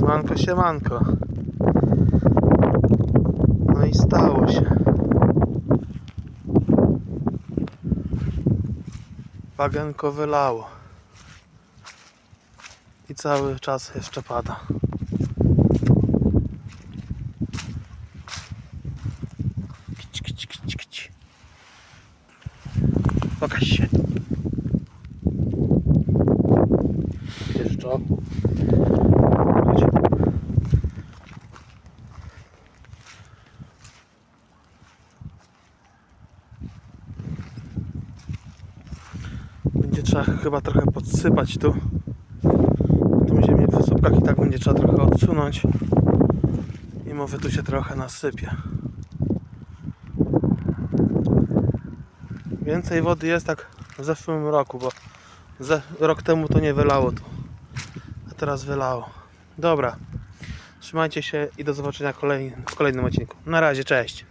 Siemanko, siemanko. No i stało się. Bagenko wylało. I cały czas jeszcze pada. Kić, kić, kić, kić. Pokaż się. Jeszcze. Będzie trzeba chyba trochę podsypać tu. Tą ziemię w słupkach i tak będzie trzeba trochę odsunąć. I mówię, tu się trochę nasypie. Więcej wody jest tak w zeszłym roku, bo ze, rok temu to nie wylało tu. A teraz wylało. Dobra. Trzymajcie się i do zobaczenia w kolejnym odcinku. Na razie, cześć.